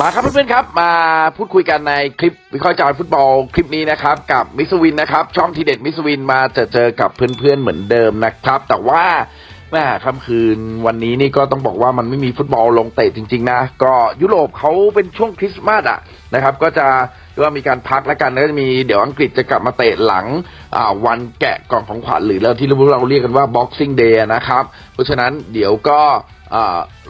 มาครับเพื่อนๆครับ มาพูดคุยกันในคลิปวิเคราะห์จารฟุตบอลคลิปนี้นะครับกับมิสวินนะครับช่องทีเด็ดมิสวินมาเจอเจอกับเพื่อนๆเหมือนเดิมนะครับ แต่ว่าแม่ค่ำคืนวันนี้นี่ก็ต้องบอกว่ามันไม่มีฟุตบอลลงเตะจริงๆนะ ก็ยุโรปเขาเป็นช่วงคริสต์มาสอะนะครับ ก็จะเรียกว่ามีการพักแล้วกันแล้วก็จะมีเดี๋ยวอังกฤษจะกลับมาเตะหลังวันแกะกล่องของขวัญหรือเราที่เราเรียกกันว่า Boxing Day นะครับ เพราะฉะนั้นเดี๋ยวก็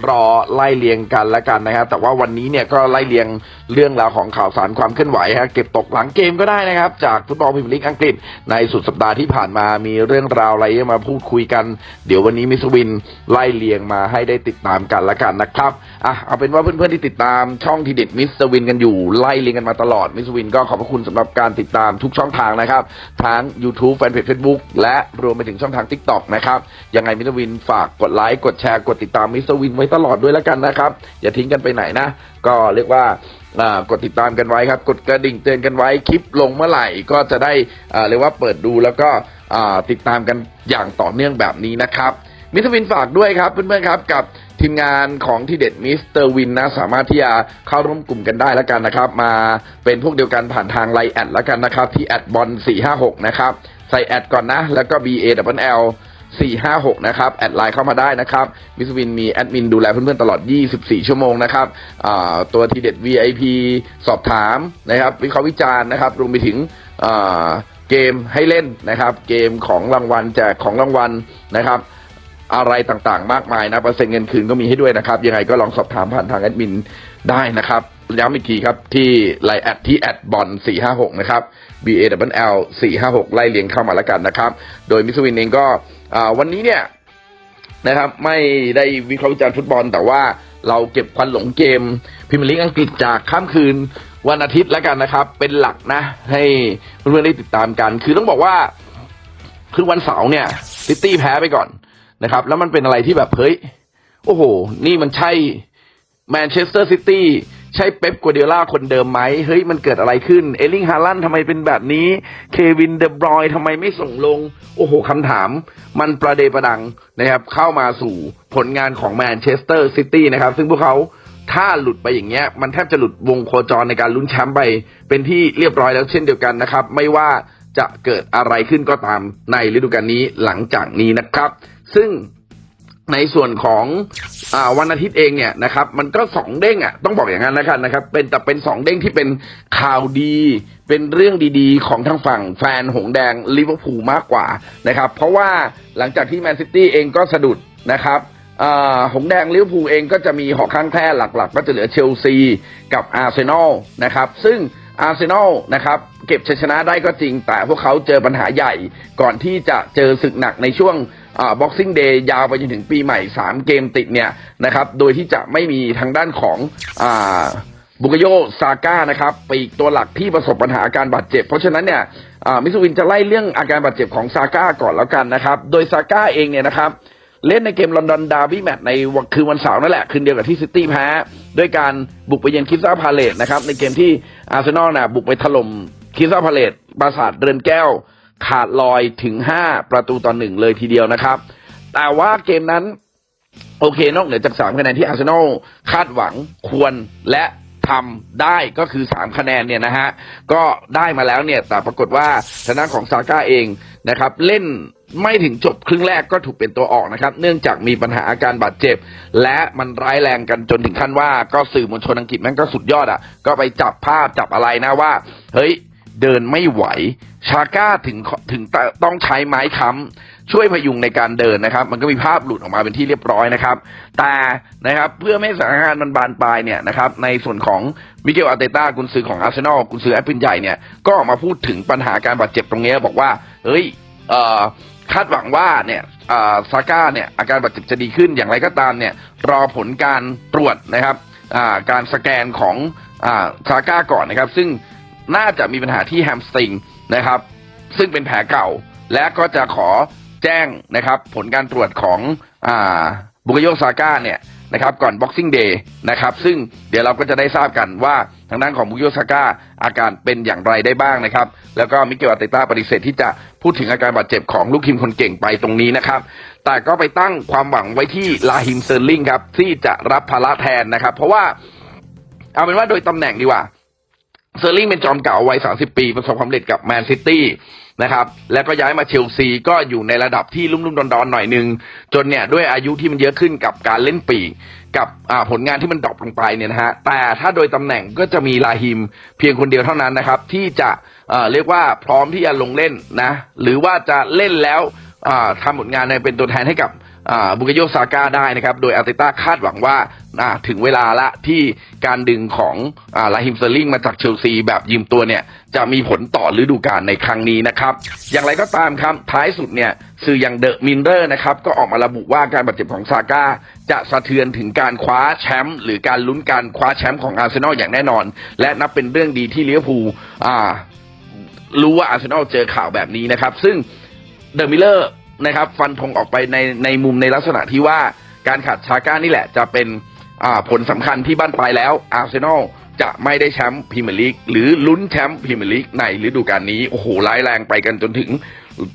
รอไล่เลียงกันแล้วกันนะครับ แต่ว่าวันนี้เนี่ยก็ไล่เลียงเรื่องราวของข่าวสารความเคลื่อนไหวฮะเก็บตกหลังเกมก็ได้นะครับ จากฟุตบอลพรีเมียร์ลีกอังกฤษในสุดสัปดาห์ที่ผ่านมามีเรื่องราวอะไรมาพูดคุยกัน เดี๋ยววันนี้มิสวินไล่เลียงมาให้ได้ติดตามกันแล้วกันนะครับ อะเอาเป็นว่าเพื่อนๆที่ติดตามช่องทีเด็ดมิสวินกันอยู่ไล่เรียงกันมาตลอดมิสวินก็ขอบพระคุณสำหรับการติดตามทุกช่องทางนะครับ ทั้ง YouTube แฟนเพจ Facebook และรวมไปถึงช่องทาง TikTok นะครับ ยังไงมิสวินฝากกดไลค์กดแชร์กดติดตามมิสวินไว้ตลอดด้วยแล้วกันนะครับ อย่าทิ้งกันไปไหนนะ ก็เรียกว่ากดติดตามกันไว้ครับ กดกระดิ่งเตือนกันไว้คลิปลงเมื่อไหร่ก็จะได้อ่าเรียกว่าเปิดดูแล้วก็อ่าติดตามกันอย่างต่อเนื่องแบบนี้นะครับมิสวินฝากด้วยครับเพื่อนๆครับกับ ทีมงานของทีเด็ดมิสเตอร์วินนะสามารถที่จะเข้าร่วมกลุ่มกันได้แล้วกันนะครับ มาเป็นพวกเดียวกันผ่านทางไลน์แอดแล้วกันนะครับ ที่แอดบอล456 นะครับ ใส่แอดก่อนนะ แล้วก็ B A W L 456 นะครับ แอดไลน์เข้ามาได้นะครับมิสวินมีแอดมินดูแลเพื่อนๆตลอด 24 ชั่วโมงนะครับตัวทีเด็ด VIP สอบถามนะครับ วิเคราะห์วิจารณ์นะครับรวมไปถึงเกมให้เล่นนะครับ เกมของรางวัลแจกของรางวัลนะครับ อะไรต่างๆ มากมายนะเปอร์เซ็นต์เงินคืนก็มีให้ด้วยนะครับ ยังไงก็ลองสอบถามผ่านทางแอดมินได้นะครับย้ำอีกทีครับที่ไลน์แอดที่แอดบอล456 นะครับ B A W L 456 ไล่เรียงเข้ามาแล้วกันนะครับ โดยมิสวินเองก็วันนี้เนี่ยนะครับไม่ได้วิเคราะห์วิจารณ์ฟุตบอล แต่ว่าเราเก็บควันหลงเกมพรีเมียร์ลีกอังกฤษจากค่ำคืนวันอาทิตย์แล้วกันนะครับ เป็นหลักนะ ให้เพื่อนๆได้ติดตามกัน คือต้องบอกว่า คือวันเสาร์เนี่ยซิตี้แพ้ไปก่อน นะครับ แล้วมันเป็นอะไรที่แบบเฮ้ยโอ้โห นี่มันใช่แมนเชสเตอร์ซิตี้ใช่เป๊ปกัวเดียล่าคนเดิมไหมเฮ้ยมันเกิดอะไรขึ้น เอลิงฮาลันทำไมเป็นแบบนี้ เควินเดบรอยทำไมไม่ส่งลง โอ้โหคำถาม มันประเดประดังนะครับ เข้ามาสู่ผลงานของแมนเชสเตอร์ซิตี้นะครับ ซึ่งพวกเขาถ้าหลุดไปอย่างเงี้ย มันแทบจะหลุดวงโคจรในการลุ้นแชมป์ไป เป็นที่เรียบร้อยแล้วเช่นเดียวกันนะครับ ไม่ว่าจะเกิดอะไรขึ้นก็ตามในฤดูกาลนี้หลังจากนี้นะครับ ซึ่งในส่วนของอวันอาทิตย์เองเนี่ยนะครับมันก็สองเด้งอะต้องบอกอย่างนั้นนะครับนะครับ เป็นแต่เป็นสองเด้งที่เป็นข่าวดี เป็นเรื่องดีๆ ของทางฝั่งแฟนหงแดงลิเวอร์พูลมากกว่านะครับ เพราะว่าหลังจากที่แมนซิตี้เองก็สะดุดนะครับหงแดงลิเวอร์พูลเองก็จะมีหอข้างแคร่หลักๆ ก็จะเหลือเชลซีกับอาร์เซนอลนะครับ ซึ่งอาร์เซนอลนะครับเก็บชัยชนะได้ก็จริง แต่พวกเขาเจอปัญหาใหญ่ก่อนที่จะเจอศึกหนักในช่วง อ่า Boxing Day ยาวไปจนถึงปีใหม่ 3 เกมติดเนี่ยนะครับ โดยที่จะไม่มีทางด้านของอ่าบุกโยซาก้านะครับปีกตัวหลักที่ประสบปัญหาอาการบาดเจ็บ เพราะฉะนั้นเนี่ยอ่ามิสวินจะไล่เรื่องอาการบาดเจ็บของซาก้าก่อนแล้วกันนะครับ โดยซาก้าเองเนี่ยนะครับเล่นในเกมลอนดอนดาร์บี้แมตช์ในวันคืนวันเสาร์นั่นแหละ คืนเดียวกับที่ซิตี้แพ้ ด้วยการบุกไปเยือนคิสซาพาเลตนะครับในเกมที่อาร์เซนอลนะบุกไปถล่มคิสซาพาเลตปราสาทเรือนแก้ว ขาดลอยถึง 5 ประตูต่อหนึ่งเลยทีเดียวนะครับ แต่ว่าเกมนั้น โอเคนอกเหนือจากสามคะแนนที่อาร์เซนอลคาดหวังควรและทำได้ก็คือสามคะแนนเนี่ยนะฮะ ก็ได้มาแล้วเนี่ย แต่ปรากฏว่าทางด้านของซาก้าเองนะครับ เล่นไม่ถึงจบครึ่งแรกก็ถูกเป็นตัวออกนะครับ เนื่องจากมีปัญหาอาการบาดเจ็บ และมันร้ายแรงกันจนถึงขั้นว่าก็สื่อมวลชนอังกฤษแม่งก็สุดยอดอะ ก็ไปจับภาพจับอะไรนะว่า เฮ้ย เดินไม่ไหว ชาก้าถึงถึงต้องใช้ไม้ค้ำช่วยพยุงในการเดินนะครับ มันก็มีภาพหลุดออกมาเป็นที่เรียบร้อยนะครับ แต่นะครับเพื่อไม่ให้สถานการณ์มันบานปลายเนี่ยนะครับในส่วนของมิเกลอาร์เตต้ากุนซือของอาร์เซนอลกุนซือแอปเปิลใหญ่เนี่ยก็ออกมาพูดถึงปัญหาการบาดเจ็บตรงนี้บอกว่าเฮ้ยคาดหวังว่าเนี่ยอ่าซาก้าเนี่ยอาการบาดเจ็บจะดีขึ้นอย่างไรก็ตามเนี่ยรอผลการตรวจนะครับการสแกนของซาก้าก่อนนะครับ ซึ่ง น่าจะมีปัญหาที่แฮมสตริงนะครับ ซึ่งเป็นแผลเก่า และก็จะขอแจ้งนะครับ ผลการตรวจของอบุกโยซาก้าเนี่ยนะครับก่อน Boxing Day นะครับ ซึ่งเดี๋ยวเราก็จะได้ทราบกันว่าทางด้านของบุกโยซาก้าอาการเป็นอย่างไรได้บ้างนะครับ แล้วก็มิเกลอาเตต้าปฏิเสธที่จะพูดถึงอาการบาดเจ็บของลูกทีมคนเก่งไปตรงนี้นะครับ แต่ก็ไปตั้งความหวังไว้ที่ลาฮิมเซอร์ลิงครับที่จะรับภาระแทนนะครับ เพราะว่าเอาเป็นว่าโดยตำแหน่งดีกว่า เซอร์ลิงเป็นจอมเก่าวัย 30 ปี ประสบความสำเร็จกับแมนซิตี้นะครับ แล้วก็ย้ายมาเชลซีก็อยู่ในระดับที่ลุ่มๆดอนๆหน่อยหนึง จนเนี่ยด้วยอายุที่มันเยอะขึ้นกับการเล่นปีกกับผลงานที่มันดรอปลงไปเนี่ยนะฮะ แต่ถ้าโดยตำแหน่งก็จะมีลาฮิมเพียงคนเดียวเท่านั้นนะครับ ที่จะเรียกว่าพร้อมที่จะลงเล่นนะ หรือว่าจะเล่นแล้วทำผลงานในเป็นตัวแทนให้กับ บุกโยซาก้าได้นะครับ โดยอาร์เตต้าคาดหวังว่าถึงเวลาละที่การดึงของอ่าลาฮิมเซอร์ลิงมาจากเชลซีแบบยืมตัวเนี่ย จะมีผลต่อฤดูกาลในครั้งนี้นะครับ อย่างไรก็ตามครับท้ายสุดเนี่ยสื่ออย่างเดอะมินเดอร์นะครับ ก็ออกมาระบุว่าการบาดเจ็บของซาก้า จะสะเทือนถึงการคว้าแชมป์หรือการลุ้นการคว้าแชมป์ของอาร์เซนอลอย่างแน่นอน และนับเป็นเรื่องดีที่เลี้ยวภูรู้ว่าอาร์เซนอลเจอข่าวแบบนี้นะครับ ซึ่งเดอะมิลเลอร์ นะครับ ฟันธงออกไปในในมุมในลักษณะที่ว่าการขาดชาก้านี่แหละ จะเป็นผลสำคัญที่บ้านปลายแล้วอาร์เซนอลจะไม่ได้แชมป์พรีเมียร์ลีกหรือลุ้นแชมป์พรีเมียร์ลีกในฤดูกาลนี้ โอ้โหร้ายแรงไปกันจนถึง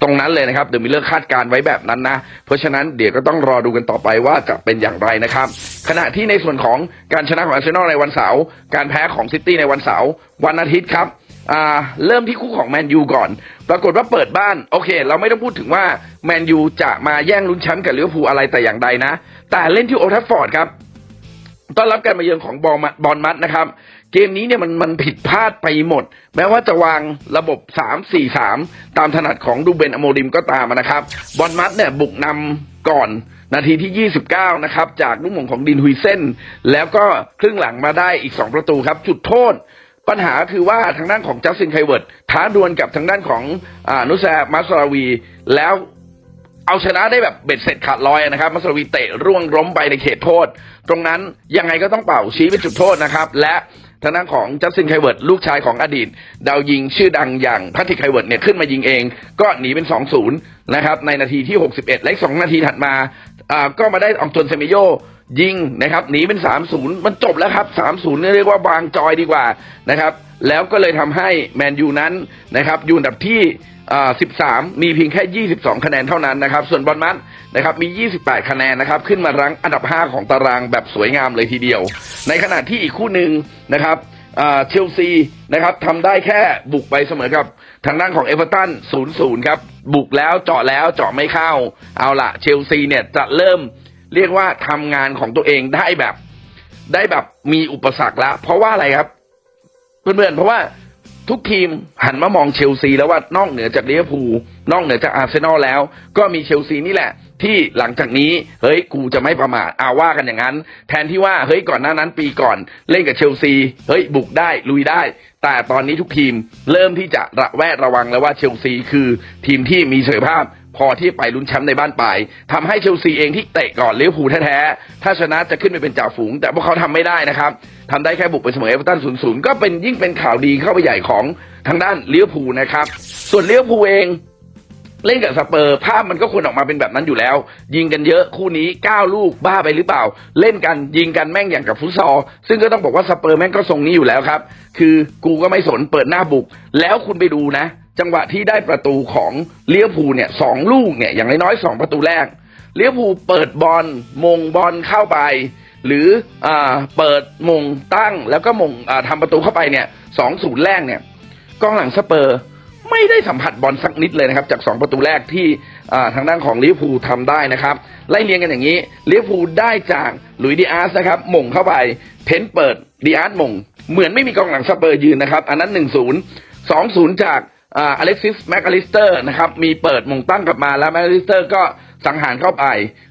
ตรงนั้นเลยนะครับ เดอะมิลเลอร์คาดการไว้แบบนั้นนะ เพราะฉะนั้นเดี๋ยวก็ต้องรอดูกันต่อไปว่าจะเป็นอย่างไรนะครับ ขณะที่ในส่วนของการชนะของอาร์เซนอลในวันเสาร์การแพ้ของซิตี้ในวันเสาร์วันอาทิตย์ครับ อ่าเริ่มที่คู่ของแมนยูก่อน ปรากฏว่าเปิดบ้าน โอเค เราไม่ต้องพูดถึงว่าแมนยูจะมาแย่งลุ้นแชมป์กับลิเวอร์พูลอะไรแต่อย่างใดนะ แต่เล่นที่โอทัฟฟอร์ดครับต้อนรับการมาเยือนของบอลบอลมัดนะครับ เกมนี้เนี่ยมันมันผิดพลาดไปหมด แม้ว่าจะวางระบบ 3-4-3 ตามถนัดของดูเบนอโมริมก็ตามนะครับ บอลมัดเนี่ยบุกนำก่อนนาทีที่ 29 นะครับ จากลูกหม่งของดินฮุยเซนแล้วก็ครึ่งหลังมาได้อีก 2 ประตูครับ จุดโทษ ปัญหาคือว่าทางด้านของจัสตินไคเวิร์ดท้าดวลกับทางด้านของอานุแซมัสราวี แล้วเอาชนะได้แบบเบ็ดเสร็จขาดลอยนะครับ มัสราวีเตะร่วงล้มไปในเขตโทษ ตรงนั้นยังไงก็ต้องเป่าชี้เป็นจุดโทษนะครับ และทางด้านของจัสตินไคเวิร์ดลูกชายของอดีต ดาวยิงชื่อดังอย่างพัทริกไคเวิร์ดเนี่ยขึ้นมายิงเอง ก็หนีเป็น 2-0 นะครับ ในนาทีที่ 61 และอีกสองนาทีถัดมาอ่าก็มาได้อองตวนเซเมโย ยิงนะครับหนีเป็น 3-0 มันจบแล้วครับ 3-0นี่ยเรียกว่าวางจอยดีกว่านะครับ แล้วก็เลยทำให้แมนยูนั้นนะครับอยู่อันดับที่อ่า13 มีเพียงแค่ 22 คะแนนเท่านั้นนะครับ ส่วนบอลมัดนะครับมี 28 คะแนนนะครับขึ้นมารั้งอันดับ 5 ของตารางแบบสวยงามเลยทีเดียว ในขณะที่อีกคู่หนึ่งนะครับอ่าเชลซีนะครับทำได้แค่บุกไปเสมอกับทางด้านของเอเวอร์ตัน 0-0 ครับ บุกแล้วเจาะแล้วเจาะไม่เข้า เอาละเชลซีเนี่ยจะเริ่ม เรียกว่าทำงานของตัวเองได้แบบ ได้แบบมีอุปสรรคแล้ว เพราะว่าอะไรครับ เพื่อนๆเพราะว่าทุกทีมหันมามองเชลซีแล้วว่านอกเหนือจากลิเวอร์พูลนอกเหนือจากอาร์เซนอลแล้ว ก็มีเชลซีนี่แหละ ที่หลังจากนี้เฮ้ยกูจะไม่ประมาทอาว่ากันอย่างนั้น แทนที่ว่าเฮ้ยก่อนหน้านั้นปีก่อนเล่นกับเชลซีเฮ้ยบุกได้ลุยได้ แต่ตอนนี้ทุกทีมเริ่มที่จะระแวดระวังแล้วว่าเชลซีคือทีมที่มีศักยภาพ พอที่ไปลุ้นแชมป์ในบ้านปลายทำให้เชลซีเองที่เตะก่อนลิเวอร์พูลแท้ๆ ถ้าชนะจะขึ้นไปเป็นจ่าฝูง แต่พวกเขาทำไม่ได้นะครับทำได้แค่บุกไปเสมอเอเวอร์ตัน0-0ก็เป็นยิ่งเป็นข่าวดีเข้าไปใหญ่ของทางด้านลิเวอร์พูลนะครับ ส่วนลิเวอร์พูลเองเล่นกับสเปอร์ภาพมันก็ควรออกมาเป็นแบบนั้นอยู่แล้ว ยิงกันเยอะคู่นี้ 9 ลูกบ้าไปหรือเปล่า เล่นกันยิงกันแม่งอย่างกับฟุตซอล ซึ่งก็ต้องบอกว่าสเปอร์แม่งก็ทรงนี้อยู่แล้วครับ คือกูก็ไม่สนเปิดหน้าบุก แล้วคุณไปดูนะ จังหวะที่ได้ประตูของเลี้ยวภูเนี่ยสองลูกเนี่ยอย่างน้อยๆสองประตูแรกเลี้ยวภูเปิดบอลมงบอลเข้าไป หรืออ่าเปิดมงตั้งแล้วก็มงอ่าทำประตูเข้าไปเนี่ยสองศูนย์แรกเนี่ยกองหลังสเปอร์ไม่ได้สัมผัสบอลสักนิดเลยนะครับ จาก 2 ประตูแรกที่อ่าทางด้านของลิเวอร์พูลทำได้นะครับ ไล่เรียงกันอย่างนี้ลิเวอร์พูลได้จากหลุยดีอาร์สนะครับมงเข้าไปเพ้นเปิดดีอาร์สมงเหมือนไม่มีกองหลังสเปอร์ยืนนะครับ อันนั้น 1-0 2-0 จาก อเล็กซิสแมคอลิสเตอร์นะครับมีเปิดมงตั้งกลับมาแล้วแมคอลิสเตอร์ก็สังหารเข้าไป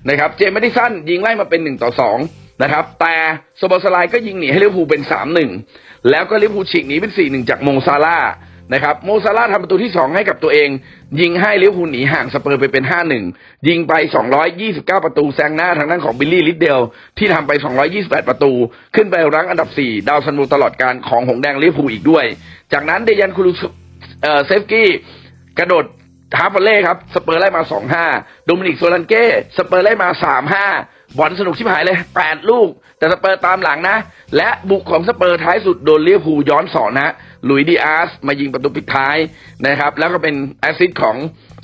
นะครับเจมส์แมดิสันยิงไล่มาเป็น1ต่อ2นะครับแต่โซบอสไลก็ยิงหนีให้ลิเวอร์พูลเป็น3-1แล้วก็ลิเวอร์พูลฉีกหนีเป็น4-1จากโมซาร่านะครับโมซาร่าทำประตูที่ 2 ให้กับตัวเอง ยิงให้ลิเวอร์พูลหนีห่างสเปอร์ไปเป็น 5-1 ยิงไป 229 ประตูแซงหน้าทางด้านของบิลลี่ลิดเดล ที่ทำไป 228 ประตู ขึ้นไปรั้งอันดับ 4 ดาวซันโวตลอดการของหงแดงลิเวอร์พูลอีกด้วย จากนั้นเดยันคูลู เอ่อเซฟกี้กระโดดฮาร์ฟเล่ครับสเปอร์ไล่มา2-5โดมินิกโซลันเก้สเปอร์ไล่มา3-5บอลสนุกชิบหายเลย8ลูก แต่สเปอร์ตามหลังนะ และบุกของสเปอร์ท้ายสุดโดนลิเวอร์พูย้อนสอนนะหลุยดีอาร์สมายิงประตูปิดท้ายนะครับ แล้วก็เป็นแอซิสต์ของ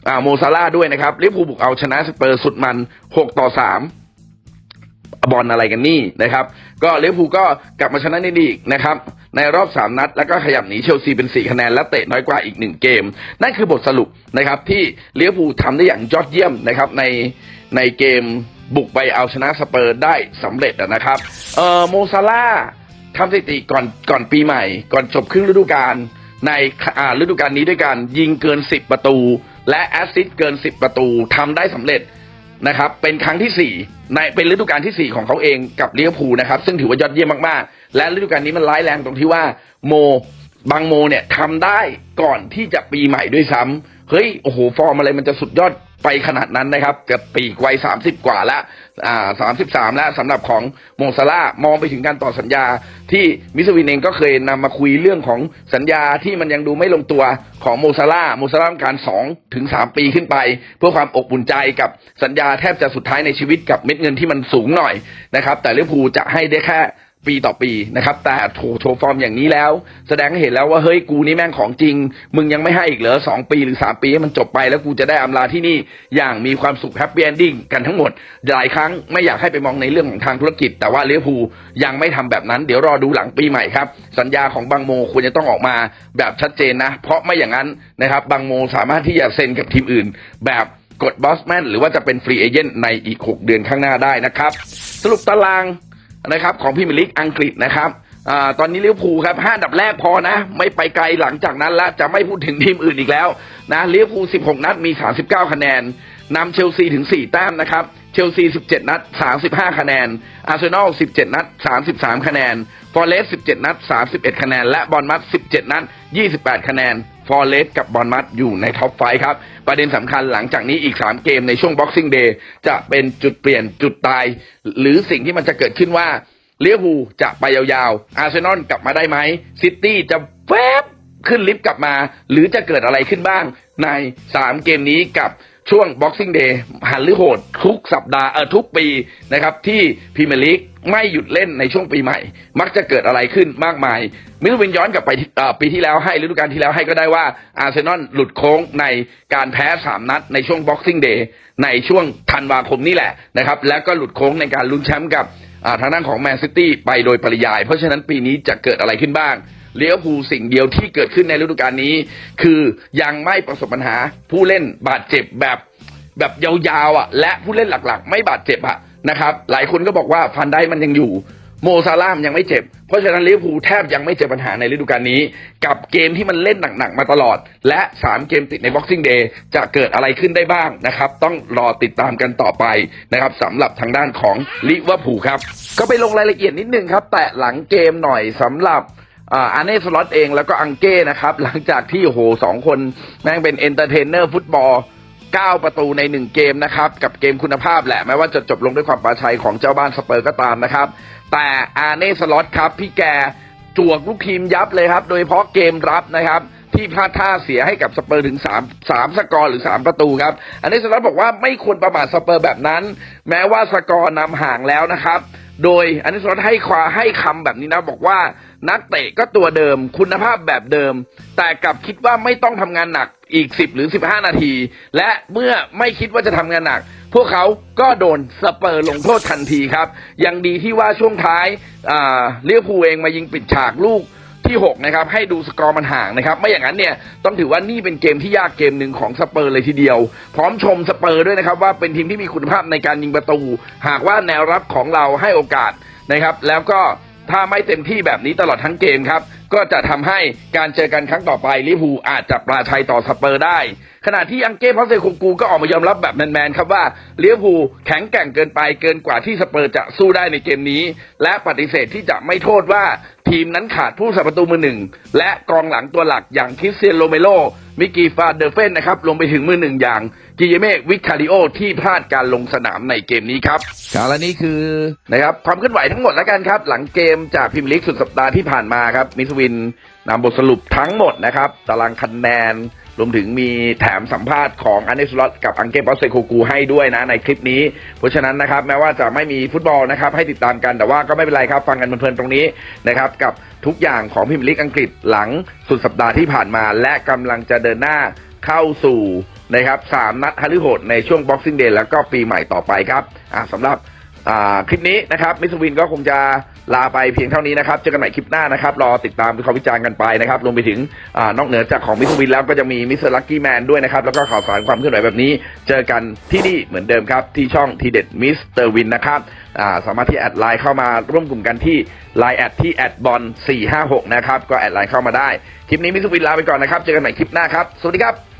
อโมซาร่าด้วยนะครับลิเวอร์พูบุกเอาชนะสเปอร์สุดมัน6ต่อ3 บอลอะไรกันนี่นะครับ ก็ลิเวอร์พูก็กลับมาชนะในลีกนะครับในรอบสามนัด แล้วก็ขยับหนีเชลซีเป็นสี่คะแนน และเตะน้อยกว่าอีกหนึ่งเกม นั่นคือบทสรุปนะครับที่เลิเวอร์พูทำได้อย่างยอดเยี่ยมนะครับในในเกมบุกไปเอาชนะสเปอร์ได้สำเร็จนะครับเออโมซาลาทำสถิติก่อนก่อนปีใหม่ ก่อนจบครึ่งฤดูกาลในอาฤดูกาลนี้ด้วยกันยิงเกิน 10 ประตู และแอสซิสต์เกิน 10 ประตูทำได้สำเร็จ นะครับเป็นครั้งที่สี่ในเป็นฤดูกาลที่สี่ของเขาเองกับลิเวอร์พูลนะครับซึ่งถือว่ายอดเยี่ยมมากๆ และฤดูกาลนี้มันร้ายแรงตรงที่ว่าโมบางโมเนี่ยทำได้ก่อนที่จะปีใหม่ด้วยซ้ำเฮ้ยโอ้โหฟอร์มอะไรมันจะสุดยอด ไปขนาดนั้นนะครับกับปีกวัยสามสิบกว่าล้วอ่าสามสิบสามแล้วสำหรับของโมซาร่ามองไปถึงการต่อสัญญา ที่มิสวินเองก็เคยนำมาคุยเรื่องของสัญญาที่มันยังดูไม่ลงตัวของโมซาร่าโมซาร่าต้องการสองถึงสามปีขึ้นไป เพื่อความอบอุ่นใจกับสัญญาแทบจะสุดท้ายในชีวิตกับเม็ดเงินที่มันสูงหน่อยนะครับ แต่ลิเวอร์พูลจะให้ได้แค่ ปีต่อปีนะครับแต่โถโชว์ฟอร์มอย่างนี้แล้ว แสดงให้เห็นแล้วว่าเฮ้ยกูนี่แม่งของจริง มึงยังไม่ให้อีกเหรอสองปีหรือสามปีให้มันจบไปแล้วกูจะได้อำลาที่นี่อย่างมีความสุขแฮปปี้เอนดิ้งกันทั้งหมด หลายครั้งไม่อยากให้ไปมองในเรื่องของทางธุรกิจ แต่ว่าลิเวอร์พูยังไม่ทำแบบนั้น เดี๋ยวรอดูหลังปีใหม่ครับ สัญญาของบางโมควรจะต้องออกมาแบบชัดเจนนะ เพราะไม่อย่างนั้นนะครับบางโมสามารถที่จะเซ็นกับทีมอื่น แบบกดบอสแมนหรือว่าจะเป็นฟรีเอเจนต์ในอีก 6 เดือนข้างหน้าได้นะครับ สรุปตาราง นะครับของพรีเมียร์ลีกอังกฤษนะครับอตอนนี้ลิเวอร์พูลครับห้าดับแรกพอนะ ไม่ไปไกลหลังจากนั้นล้วจะไม่พูดถึงทีมอื่นอีกแล้วนะลิเวอร์พูล 16 นัดมี 39 คะแนนนำเชลซีถึง 4 แต้มนะครับเชลซี 17 นัด 35 คะแนน อาร์เซนอล 17 นัด 33 คะแนน ฟอร์เรส17 นัด 31 คะแนน และบอลมัด 17 นัด 28 คะแนน ฟอร์เรสกับบอลมัดอยู่ในท็อปไฟว์ครับ ประเด็นสำคัญหลังจากนี้อีก 3 เกมในช่วง Boxing Day จะเป็นจุดเปลี่ยนจุดตาย หรือสิ่งที่มันจะเกิดขึ้นว่าลิเวหูจะไปยาวๆ อาร์เซนอลกลับมาได้ไหมซิตี้จะแวบขึ้นลิฟต์กลับมา หรือจะเกิดอะไรขึ้นบ้างใน 3 เกมนี้กับ ช่วง Boxing Day หันหรือโหดทุกสัปดาห์เออทุกปีนะครับที่พรีเมียร์ลีกไม่หยุดเล่นในช่วงปีใหม่ มักจะเกิดอะไรขึ้นมากมาย มิลวินย้อนกลับไปปีที่แล้วให้ฤดูกาลที่แล้วให้ก็ได้ว่าอาร์เซนอลหลุดโค้งในการแพ้3นัดในช่วง Boxing Day ในช่วงธันวาคมนี่แหละนะครับแล้วก็หลุดโค้งในการลุ้นแชมป์กับทางด้านของแมนซิตี้ไปโดยปริยาย เพราะฉะนั้นปีนี้จะเกิดอะไรขึ้นบ้าง เลี้ยวภูสิ่งเดียวที่เกิดขึ้นในฤดูกาลนี้ คือยังไม่ประสบปัญหาผู้เล่นบาดเจ็บแบบแบบยาวๆอะ และผู้เล่นหลักๆ ไม่บาดเจ็บอะนะครับ หลายคนก็บอกว่าฟันได้มันยังอยู่โมซาร่ามยังไม่เจ็บ เพราะฉะนั้นลิเวอร์พูลแทบยังไม่เจอปัญหาในฤดูกาลนี้ กับเกมที่มันเล่นหนัก ๆ มาตลอด และ 3 เกมติดใน Boxing Day จะเกิดอะไรขึ้นได้บ้างนะครับ ต้องรอติดตามกันต่อไปนะครับสำหรับทางด้านของลิเวอร์พูลครับ ก็ไปลงรายละเอียดนิดนึงครับ แตะหลังเกมหน่อยสำหรับ อาร์เน่สล็อตเองแล้วก็อังเก้นะครับ หลังจากที่โโหสองคนแม่งเป็นเอนเตอร์เทนเนอร์ฟุตบอล 9 ประตูใน 1 เกมนะครับ กับเกมคุณภาพแหละแม้ว่าจะจบลงด้วยความปราชัยของเจ้าบ้านสเปอร์ก็ตามนะครับ แต่อาเน่สล็อตครับ พี่แกจวกลูกทีมยับเลยครับ โดยเฉพาะเกมรับนะครับที่พลาดท่าเสียให้กับสเปอร์ถึง 3 3 สกอร์หรือ 3 ประตูครับ อันนี้สล็อตบอกว่าไม่ควรประมาทสเปอร์แบบนั้น แม้ว่าสกอร์นำห่างแล้วนะครับ โดยอันนี้สล็อตให้ควาให้คำแบบนี้นะบอกว่านักเตะก็ตัวเดิมคุณภาพแบบเดิม แต่กลับคิดว่าไม่ต้องทำงานหนักอีก 10 หรือ 15 นาที และเมื่อไม่คิดว่าจะทำงานหนัก พวกเขาก็โดนสเปอร์ลงโทษทันทีครับ ยังดีที่ว่าช่วงท้ายเลี้ยวภูเองมายิงปิดฉากลูก ที่ 6 นะครับ ให้ดูสกอร์มันห่างนะครับ ไม่อย่างนั้นเนี่ยต้องถือว่านี่เป็นเกมที่ยากเกมหนึ่งของสเปอร์เลยทีเดียว พร้อมชมสเปอร์ด้วยนะครับ ว่าเป็นทีมที่มีคุณภาพในการยิงประตู หากว่าแนวรับของเราให้โอกาสนะครับ แล้วก็ถ้าไม่เต็มที่แบบนี้ตลอดทั้งเกมครับ ก็จะทำให้การเจอกันครั้งต่อไปลิเวอร์พูลอาจจะปราชัยต่อสเปอร์ได้ ขณะที่อังเก้พอสเซคุงกูก็ออกมายอมรับแบบแมนๆครับว่าลิเวอร์พูลแข็งแกร่งเกินไปเกินกว่าที่สเปอร์จะสู้ได้ในเกมนี้ และปฏิเสธที่จะไม่โทษว่าทีมนั้นขาดผู้สับประตูมือหนึ่ง และกองหลังตัวหลักอย่างคริสเซียนโรเมโลมิกีฟาเดอร์เฟนนะครับรวมไปถึงมือหนึ่งอย่างกิเยเมกวิคาริโอที่พลาดการลงสนามในเกมนี้ครับครับและนี่คือนะครับความเคลื่อนไหวทั้งหมดแล้วกันครับ หลังเกมจากพิมยร์ลีกสุดสัปดาห์ที่ผ่านมาครับมิสวินนำบทสรุปทั้งหมดนะครับตารางคะแนน รวมถึงมีแถมสัมภาษณ์ของอันเนสลอตกับอังเกปอสเซโคกูให้ด้วยนะในคลิปนี้ เพราะฉะนั้นนะครับแม้ว่าจะไม่มีฟุตบอลนะครับให้ติดตามกันแต่ว่าก็ไม่เป็นไรครับ ฟังกันเพลินๆตรงนี้นะครับกับทุกอย่างของพิมยร์ลีกอังกฤษหลังสุดสัปดาห์ที่ผ่านมา และกำลังจะเดินหน้าเข้าสู่นะครับสามนัดฮาริโหดในช่วง Boxing Day แล้วก็ปีใหม่ต่อไปครับสำหรับ คลิปนี้นะครับมิสวินก็คงจะลาไปเพียงเท่านี้นะครับเจอกันใหม่คลิปหน้านะครับรอติดตามวิเคราะห์วิจารณ์กันไปนะครับรวมไปถึงอนอกเหนือจากของมิสวินแล้วก็จะมีมิสเตอร์ลักกี้แมนด้วยนะครับแล้วก็ข่าวสารความเคลื่อนไหวแบบนี้ เจอกันที่นี่เหมือนเดิมครับที่ช่องทีเด็ดมิสเตอร์วินนะครับาสามารถที่แอดไลน์เข้ามาร่วมกลุ่มกันที่ไลน์แอดที่แอดบอล456นะครับก็แอดไลน์เข้ามาได้คลิปนี้มิสวินลาไปก่อนนะครับเจอกันใหม่คลิปหน้าครับสวัสดีครับ